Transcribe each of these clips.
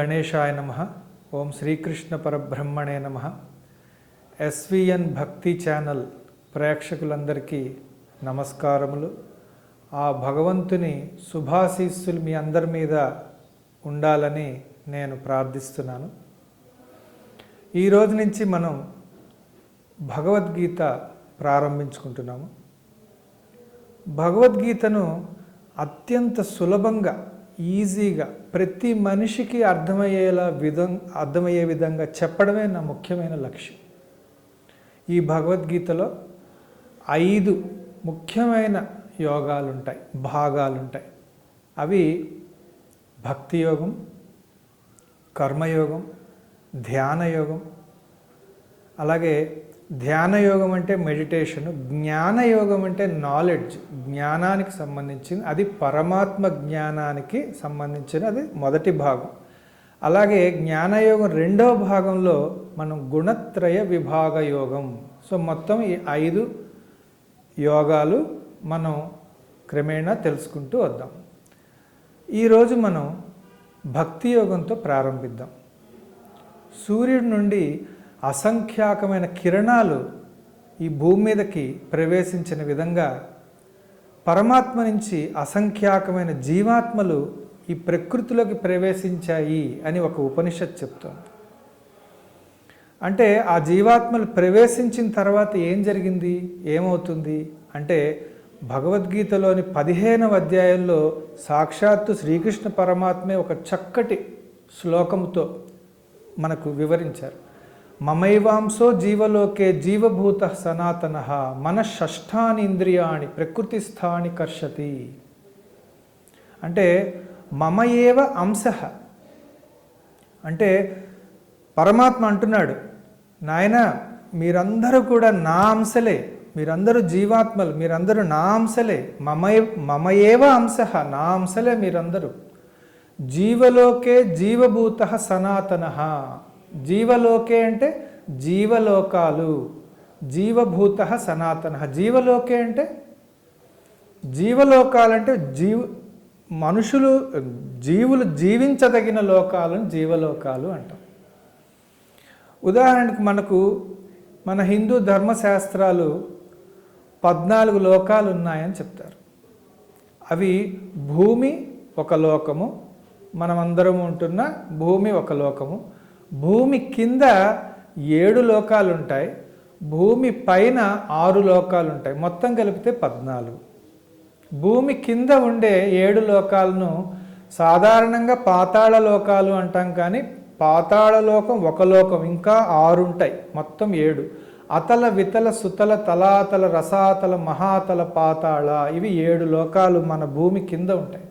గణేశాయ నమ. ఓం శ్రీకృష్ణ పరబ్రహ్మణే నమ. ఎస్విఎన్ భక్తి ఛానల్ ప్రేక్షకులందరికీ నమస్కారములు. ఆ భగవంతుని శుభాశీస్సులు మీ అందరి మీద ఉండాలని నేను ప్రార్థిస్తున్నాను. ఈ రోజు నుంచి మనం భగవద్గీత ప్రారంభించుకుంటున్నాము. భగవద్గీతను అత్యంత సులభంగా ఈజీగా ప్రతి మనిషికి అర్థమయ్యేలా విధం అర్థమయ్యే విధంగా చెప్పడమే నా ముఖ్యమైన లక్ష్యం. ఈ భగవద్గీతలో ఐదు ముఖ్యమైన యోగాలు ఉంటాయి అవి భక్తి యోగం కర్మయోగం ధ్యానయోగం అలాగే ధ్యానయోగం అంటే మెడిటేషన్ జ్ఞానయోగం అంటే నాలెడ్జ్. జ్ఞానానికి సంబంధించింది అది పరమాత్మ జ్ఞానానికి సంబంధించిన అది మొదటి భాగం. అలాగే జ్ఞానయోగం రెండవ భాగంలో మనం గుణత్రయ విభాగ యోగం. సో మొత్తం ఈ ఐదు యోగాలు మనం క్రమేణా తెలుసుకుంటూ వద్దాం. ఈరోజు మనం భక్తి యోగంతో ప్రారంభిద్దాం. సూర్యుడి నుండి అసంఖ్యాకమైన కిరణాలు ఈ భూమి మీదకి ప్రవేశించిన విధంగా పరమాత్మ నుంచి అసంఖ్యాకమైన జీవాత్మలు ఈ ప్రకృతిలోకి ప్రవేశించాయి అని ఒక ఉపనిషత్ చెప్తోంది. అంటే ఆ జీవాత్మలు ప్రవేశించిన తర్వాత ఏం జరిగింది? ఏమవుతుంది? అంటే భగవద్గీతలోని పదిహేనవ అధ్యాయంలో సాక్షాత్తు శ్రీకృష్ణ పరమాత్మే ఒక చక్కటి శ్లోకంతో మనకు వివరించారు. మమైవాంసో జీవలోకే జీవభూత సనాతన మన షష్ఠానింద్రియాణి ప్రకృతి స్థాని కర్షతి. అంటే మమ ఏవ అంశ. అంటే పరమాత్మ అంటున్నాడు నాయన మీరందరూ కూడా నా అంశలే మీరందరూ జీవాత్మలు మీరందరూ నా అంశలే మమ మమయేవ అంశ నా అంశలే మీరందరూ. జీవలోకే జీవభూత సనాతన. జీవలోకే అంటే జీవలోకాలు జీవభూత సనాతన. జీవలోకే అంటే జీవలోకాలంటే జీవ మనుషులు జీవులు జీవించదగిన లోకాలను జీవలోకాలు అంటాం. ఉదాహరణకు మనకు మన హిందూ ధర్మశాస్త్రాలు పద్నాలుగు లోకాలు ఉన్నాయని చెప్తారు. అవి భూమి ఒక లోకము మనమందరం ఉంటున్న భూమి ఒక లోకము భూమి కింద ఏడు లోకాలు ఉంటాయి భూమి పైన ఆరు లోకాలు ఉంటాయి మొత్తం కలిపితే పద్నాలుగు. భూమి కింద ఉండే ఏడు లోకాలను సాధారణంగా పాతాళ లోకాలు అంటాం కానీ పాతాళ లోకం ఒక లోకం ఇంకా ఆరు ఉంటాయి మొత్తం ఏడు. అతల వితల సుతల తలాతల రసాతల మహాతల పాతాళ ఇవి ఏడు లోకాలు మన భూమి కింద ఉంటాయి.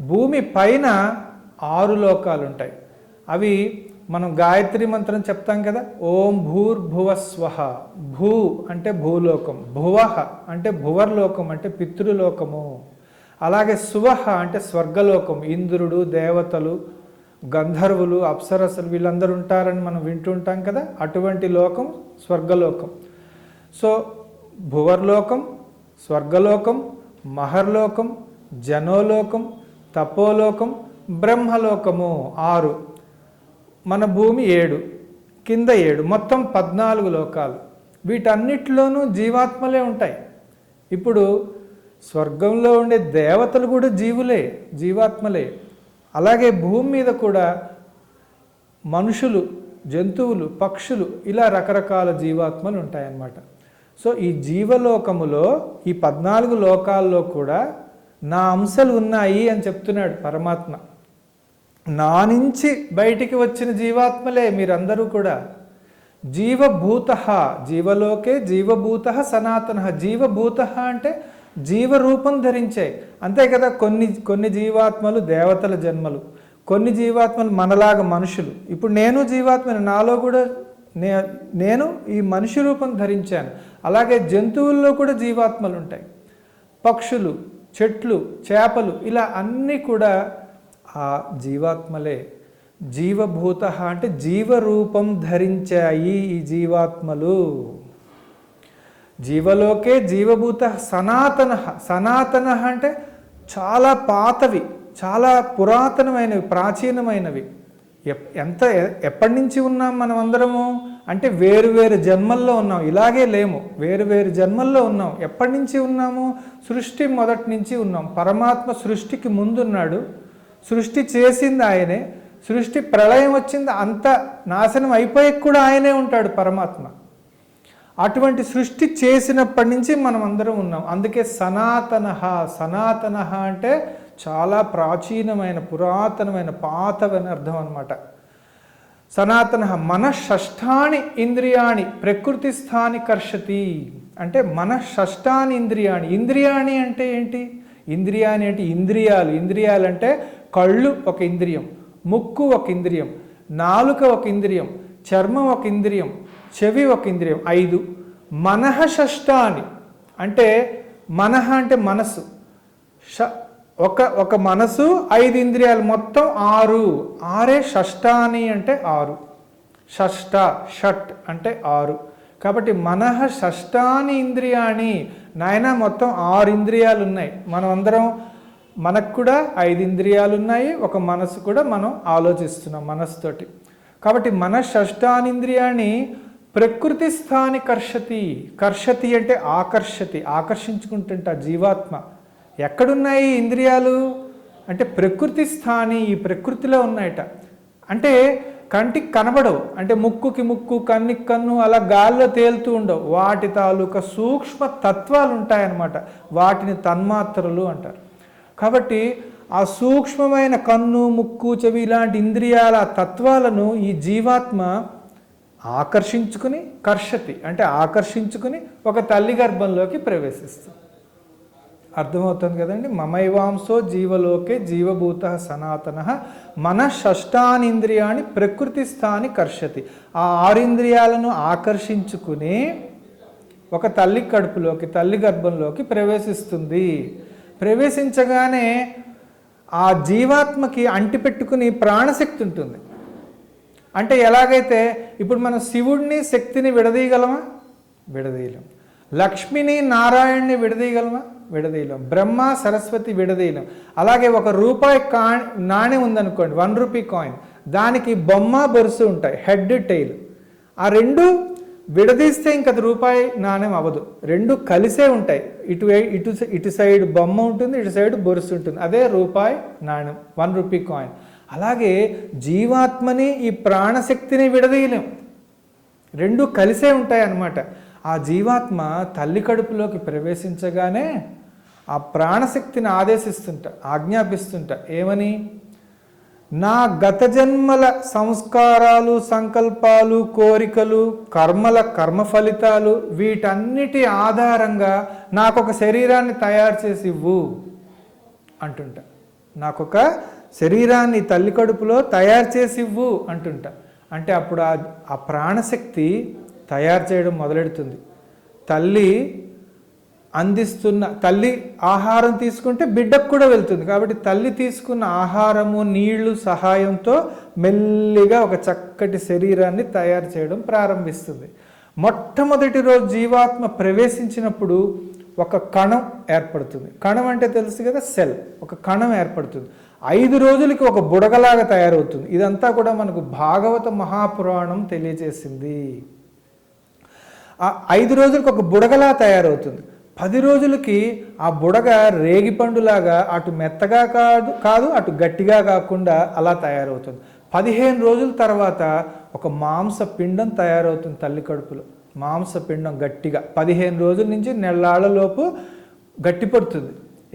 భూమి పైన ఆరు లోకాలు ఉంటాయి అవి మనం గాయత్రి మంత్రం చెప్తాం కదా ఓం భూర్భువ స్వహ భూ అంటే భూలోకం భువహ అంటే భువర్లోకం అంటే పితృలోకము. అలాగే సువహ అంటే స్వర్గలోకం ఇంద్రుడు దేవతలు గంధర్వులు అప్సరసలు వీళ్ళందరూ ఉంటారని మనం వింటుంటాం కదా అటువంటి లోకం స్వర్గలోకం. సో భువర్లోకం స్వర్గలోకం మహర్లోకం జనోలోకం తపోలోకం బ్రహ్మలోకము ఆరు. మన భూమి ఏడు కింద ఏడు మొత్తం పద్నాలుగు లోకాలు. వీటన్నిటిలోనూ జీవాత్మలే ఉంటాయి. ఇప్పుడు స్వర్గంలో ఉండే దేవతలు కూడా జీవులే జీవాత్మలే. అలాగే భూమి మీద కూడా మనుషులు జంతువులు పక్షులు ఇలా రకరకాల జీవాత్మలు ఉంటాయన్నమాట. సో ఈ జీవలోకములో ఈ పద్నాలుగు లోకాల్లో కూడా నా అంశాలు ఉన్నాయి అని చెప్తున్నాడు పరమాత్మ. నా నుంచి బయటికి వచ్చిన జీవాత్మలే మీరందరూ కూడా. జీవభూత జీవలోకే జీవభూత సనాతన. జీవభూత అంటే జీవరూపం ధరించాయి అంతే కదా కొన్ని కొన్ని జీవాత్మలు దేవతల జన్మలు. కొన్ని జీవాత్మలు మనలాగా మనుషులు. ఇప్పుడు నేను జీవాత్మని నాలో కూడా నే నేను ఈ మనిషి రూపం ధరించాను. అలాగే జంతువుల్లో కూడా జీవాత్మలు ఉంటాయి పక్షులు చెట్లు చేపలు ఇలా అన్నీ కూడా ఆ జీవాత్మలే. జీవభూత అంటే జీవరూపం ధరించాయి ఈ జీవాత్మలు. జీవలోకే జీవభూత సనాతన. సనాతన అంటే చాలా పాతవి చాలా పురాతనమైనవి ప్రాచీనమైనవి. ఎప్- ఎంత ఎప్పటి నుంచి ఉన్నాం మనం అందరము? అంటే వేరు వేరు జన్మల్లో ఉన్నాం. ఇలాగే లేము. వేరు వేరు జన్మల్లో ఉన్నాం. ఎప్పటి నుంచి ఉన్నాము? సృష్టి మొదటి నుంచి ఉన్నాం. పరమాత్మ సృష్టికి ముందున్నాడు. సృష్టి చేసింది ఆయనే. సృష్టి ప్రళయం వచ్చింది అంత నాశనం అయిపోయి కూడా ఆయనే ఉంటాడు పరమాత్మ. అటువంటి సృష్టి చేసినప్పటి నుంచి మనం అందరం ఉన్నాం. అందుకే సనాతన సనాతన అంటే చాలా ప్రాచీనమైన పురాతనమైన పాతవని అర్థం అనమాట సనాతన మన షష్ఠాని ఇంద్రియాణి ప్రకృతి స్థాని కర్షతి. అంటే మన షష్ఠాని ఇంద్రియాణి. ఇంద్రియాణి అంటే ఏంటి? ఇంద్రియాని అంటే ఇంద్రియాలు. ఇంద్రియాలు అంటే కళ్ళు ఒక ఇంద్రియం ముక్కు ఒక ఇంద్రియం నాలుక ఒక ఇంద్రియం చర్మం ఒక ఇంద్రియం చెవి ఒక ఇంద్రియం ఐదు. మనః షష్టాని అంటే మనః అంటే మనసు ష ఒక ఒక మనసు ఐదు ఇంద్రియాలు మొత్తం ఆరు. ఆరే షష్టాని అంటే ఆరు. షష్ట షట్ అంటే ఆరు. కాబట్టి మనః షష్టాని ఇంద్రియాణి నాయన మొత్తం ఆరు ఇంద్రియాలు ఉన్నాయి. మనం అందరం మనకు కూడా ఐదు ఇంద్రియాలు ఉన్నాయి ఒక మనసు కూడా మనం ఆలోచిస్తున్నాం మనసుతోటి కాబట్టి మన షష్టానింద్రియాన్ని ప్రకృతి స్థాని కర్షతి కర్షతి అంటే ఆకర్షతి ఆకర్షించుకుంటుంట జీవాత్మ. ఎక్కడున్నాయి ఇంద్రియాలు? అంటే ప్రకృతి స్థాని ఈ ప్రకృతిలో ఉన్నాయట. అంటే కంటికి కనబడవు. అంటే ముక్కుకి ముక్కు కన్నికి కన్ను అలా గాల్లో తేలుతూ ఉండవు. వాటి తాలూకా సూక్ష్మ తత్వాలు ఉంటాయన్నమాట వాటిని తన్మాత్రలు అంటారు. కాబట్టి ఆ సూక్ష్మమైన కన్ను ముక్కు చెవి ఇలాంటి ఇంద్రియాల తత్వాలను ఈ జీవాత్మ ఆకర్షించుకుని కర్షతి అంటే ఆకర్షించుకుని ఒక తల్లి గర్భంలోకి ప్రవేశిస్తుంది. అర్థమవుతుంది కదండి? మమైవాంసో జీవలోకే జీవభూత సనాతన మన షష్టానింద్రియాన్ని ప్రకృతి స్థాని కర్షతి. ఆ ఆరింద్రియాలను ఆకర్షించుకుని ఒక తల్లి కడుపులోకి తల్లి గర్భంలోకి ప్రవేశిస్తుంది. ప్రవేశించగానే ఆ జీవాత్మకి అంటిపెట్టుకుని ప్రాణశక్తి ఉంటుంది. అంటే ఎలాగైతే ఇప్పుడు మనం శివుడిని శక్తిని విడదీయగలమా? విడదీయలేం. లక్ష్మిని నారాయణ్ణి విడదీయగలమా? విడదీయలేం. బ్రహ్మ సరస్వతి విడదీయలేం. అలాగే ఒక రూపాయి కా నాణ్యం ఉందనుకోండి వన్ రూపీ కాయిన్. దానికి బొమ్మ బొరుసు ఉంటాయి హెడ్ టైల్. ఆ రెండు విడదీస్తే ఇంక అది రూపాయి నాణ్యం అవ్వదు. రెండు కలిసే ఉంటాయి. ఇటు ఇటు ఇటు సైడ్ బొమ్మ ఉంటుంది ఇటు సైడ్ బొరుసు ఉంటుంది. అదే రూపాయి నాణ్యం వన్ రూపీ కాయిన్. అలాగే జీవాత్మని ఈ ప్రాణశక్తిని విడదీయలేం. రెండు కలిసే ఉంటాయి అన్నమాట. ఆ జీవాత్మ తల్లి కడుపులోకి ప్రవేశించగానే ఆ ప్రాణశక్తిని ఆదేశిస్తుంట ఆజ్ఞాపిస్తుంట. ఏమని? నా గత జన్మల సంస్కారాలు సంకల్పాలు కోరికలు కర్మల కర్మ ఫలితాలు వీటన్నిటి ఆధారంగా నాకొక శరీరాన్ని తయారు చేసి ఇవ్వు అంటుంట. నాకొక శరీరాన్ని తల్లి కడుపులో తయారు చేసి ఇవ్వు అంటుంట. అంటే అప్పుడు ఆ ఆ ప్రాణశక్తి తయారు చేయడం మొదలెడుతుంది. తల్లి అందిస్తున్న తల్లి ఆహారం తీసుకుంటే బిడ్డకు కూడా వెళ్తుంది. కాబట్టి తల్లి తీసుకున్న ఆహారము నీళ్ళు సహాయంతో మెల్లిగా ఒక చక్కటి శరీరాన్ని తయారు చేయడం ప్రారంభిస్తుంది. మొట్టమొదటి రోజు జీవాత్మ ప్రవేశించినప్పుడు ఒక కణం ఏర్పడుతుంది. కణం అంటే తెలుసు కదా సెల్. ఒక కణం ఏర్పడుతుంది. ఐదు రోజులకి ఒక బుడగలాగా తయారవుతుంది. ఇదంతా కూడా మనకు భాగవత మహాపురాణం తెలియజేసింది. ఐదు రోజులకు ఒక బుడగలా తయారవుతుంది. పది రోజులకి ఆ బుడగ రేగిపండులాగా అటు మెత్తగా కాదు కాదు అటు గట్టిగా కాకుండా అలా తయారవుతుంది. పదిహేను రోజుల తర్వాత ఒక మాంస పిండం తయారవుతుంది తల్లి కడుపులో. మాంస పిండం గట్టిగా. పదిహేను రోజుల నుంచి నెల్లాళ్ళలోపు గట్టిపడుతుంది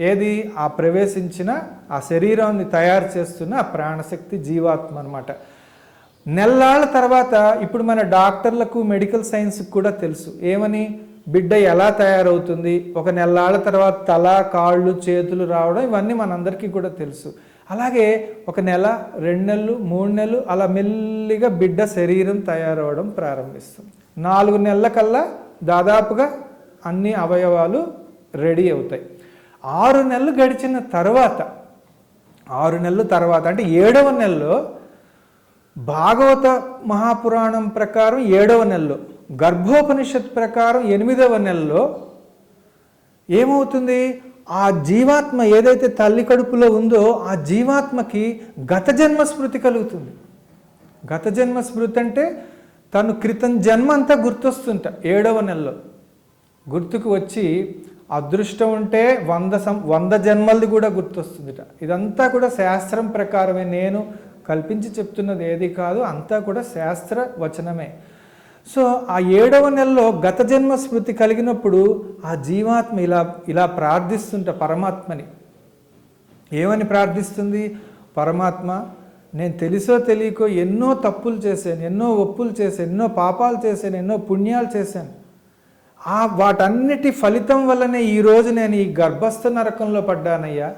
ఏది? ఆ ప్రవేశించిన ఆ శరీరాన్ని తయారు చేస్తున్న ఆ ప్రాణశక్తి జీవాత్మ అనమాట నెల్లాళ్ళ తర్వాత ఇప్పుడు మన డాక్టర్లకు మెడికల్ సైన్స్కి కూడా తెలుసు. ఏమని? బిడ్డ ఎలా తయారవుతుంది? ఒక నెలాళ్ళ తర్వాత తల కాళ్ళు చేతులు రావడం ఇవన్నీ మనందరికీ కూడా తెలుసు. అలాగే ఒక నెల రెండు నెలలు మూడు నెలలు అలా మెల్లిగా బిడ్డ శరీరం తయారవడం ప్రారంభిస్తుంది. నాలుగు నెలల కల్లా దాదాపుగా అన్ని అవయవాలు రెడీ అవుతాయి. ఆరు నెలలు గడిచిన తర్వాత ఆరు నెలల తర్వాత అంటే ఏడవ నెలలో భాగవత మహాపురాణం ప్రకారం ఏడవ నెలలో గర్భోపనిషత్ ప్రకారం ఎనిమిదవ నెలలో ఏమవుతుంది? ఆ జీవాత్మ ఏదైతే తల్లి కడుపులో ఉందో ఆ జీవాత్మకి గత జన్మ స్మృతి కలుగుతుంది. గత జన్మ స్మృతి అంటే తను క్రితం జన్మ అంతా గుర్తొస్తుంట ఏడవ నెలలో. గుర్తుకు వచ్చి అదృష్టం ఉంటే వంద సం వంద జన్మలది కూడా గుర్తొస్తుందిట. ఇదంతా కూడా శాస్త్రం ప్రకారమే. నేను కల్పించి చెప్తున్నది ఏది కాదు అంతా కూడా శాస్త్ర వచనమే. సో ఆ ఏడవ నెలలో గత జన్మ స్మృతి కలిగినప్పుడు ఆ జీవాత్మ ఇలా ఇలా ప్రార్థిస్తుంట పరమాత్మని. ఏమని ప్రార్థిస్తుంది? పరమాత్మ నేను తెలుసో తెలియకో ఎన్నో తప్పులు చేశాను ఎన్నో ఒప్పులు చేశాను ఎన్నో పాపాలు చేశాను ఎన్నో పుణ్యాలు చేశాను. ఆ వాటన్నిటి ఫలితం వల్లనే ఈరోజు నేను ఈ గర్భస్థ నరకంలో పడ్డానయ్యా.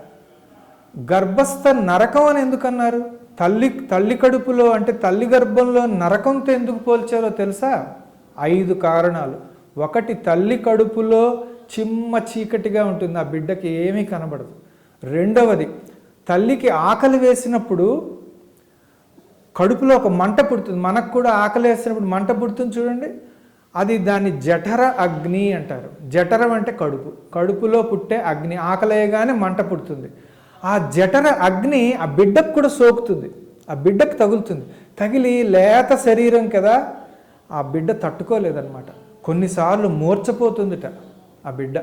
గర్భస్థ నరకం అని ఎందుకన్నారు? తల్లి తల్లి కడుపులో అంటే తల్లి గర్భంలో నరకంతో ఎందుకు పోల్చారో తెలుసా? ఐదు కారణాలు. ఒకటి తల్లి కడుపులో చిమ్మ చీకటిగా ఉంటుంది. ఆ బిడ్డకి ఏమీ కనబడదు. రెండవది తల్లికి ఆకలి వేసినప్పుడు కడుపులో ఒక మంట పుడుతుంది. మనకు కూడా ఆకలి వేసినప్పుడు మంట పుడుతుంది చూడండి. అది దాన్ని జఠర అగ్ని అంటారు. జఠరం అంటే కడుపు. కడుపులో పుట్టే అగ్ని. ఆకలేయగానే మంట పుడుతుంది. ఆ జఠర అగ్ని ఆ బిడ్డకు కూడా సోకుతుంది. ఆ బిడ్డకు తగులుతుంది. తగిలి లేత శరీరం కదా ఆ బిడ్డ తట్టుకోలేదన్నమాట. కొన్నిసార్లు మూర్చపోతుందిట ఆ బిడ్డ.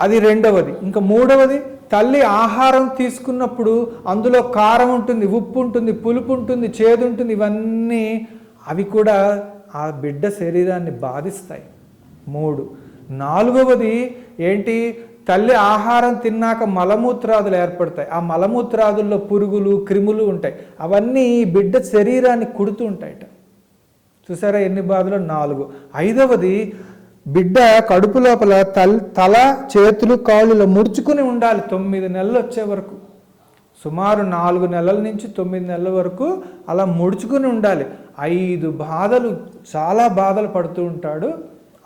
అది రెండవది. ఇంకా మూడవది తల్లి ఆహారం తీసుకున్నప్పుడు అందులో కారం ఉంటుంది ఉప్పు ఉంటుంది పులుపు ఉంటుంది చేదు ఉంటుంది ఇవన్నీ అవి కూడా ఆ బిడ్డ శరీరాన్ని బాధిస్తాయి. మూడు. నాలుగవది ఏంటి? తల్లి ఆహారం తిన్నాక మలమూత్రాదులు ఏర్పడతాయి. ఆ మలమూత్రాదుల్లో పురుగులు క్రిములు ఉంటాయి. అవన్నీ బిడ్డ శరీరాన్ని కుడుతూ ఉంటాయట. చూసారా ఎన్ని బాధలు? నాలుగు. ఐదవది బిడ్డ కడుపు లోపల తల్ తల చేతులు కాళ్ళులో ముడుచుకుని ఉండాలి తొమ్మిది నెలలు వచ్చే వరకు. సుమారు నాలుగు నెలల నుంచి తొమ్మిది నెలల వరకు అలా ముడుచుకుని ఉండాలి. ఐదు బాధలు చాలా బాధలు పడుతూ ఉంటాడు.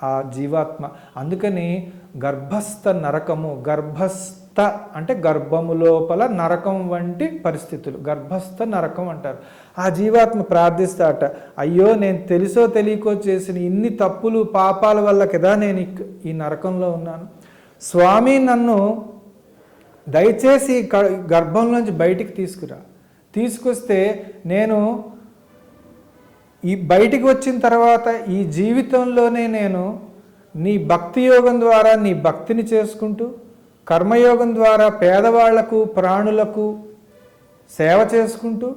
ఆ జీవాత్మ. అందుకని గర్భస్థ నరకము గర్భస్థ అంటే గర్భము లోపల నరకం వంటి పరిస్థితులు. గర్భస్థ నరకం అంటారు. ఆ జీవాత్మ ప్రార్థిస్తాట అయ్యో నేను తెలుసో తెలియకో చేసిన ఇన్ని తప్పులు పాపాల వల్ల కదా నేను ఈ నరకంలో ఉన్నాను. స్వామి నన్ను దయచేసి గర్భంలోంచి బయటికి తీసుకురా. తీసుకొస్తే నేను ఈ బయటికి వచ్చిన తర్వాత ఈ జీవితంలోనే నేను నీ భక్తి యోగం ద్వారా నీ భక్తిని చేసుకుంటూ కర్మయోగం ద్వారా పేదవాళ్ళకు ప్రాణులకు సేవ చేసుకుంటూ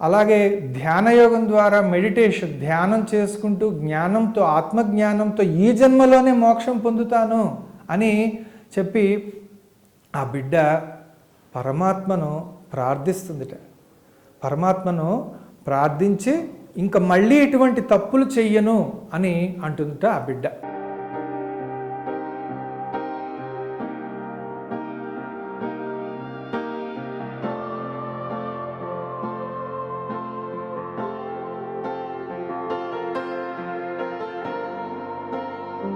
అలాగే ధ్యానయోగం ద్వారా మెడిటేషన్ ధ్యానం చేసుకుంటూ జ్ఞానంతో ఆత్మజ్ఞానంతో ఈ జన్మలోనే మోక్షం పొందుతాను అని చెప్పి ఆ బిడ్డ పరమాత్మను ప్రార్థిస్తుందిట. పరమాత్మను ప్రార్థించి ఇంకా మళ్ళీ ఇటువంటి తప్పులు చెయ్యను అని అంటుందట ఆ బిడ్డ.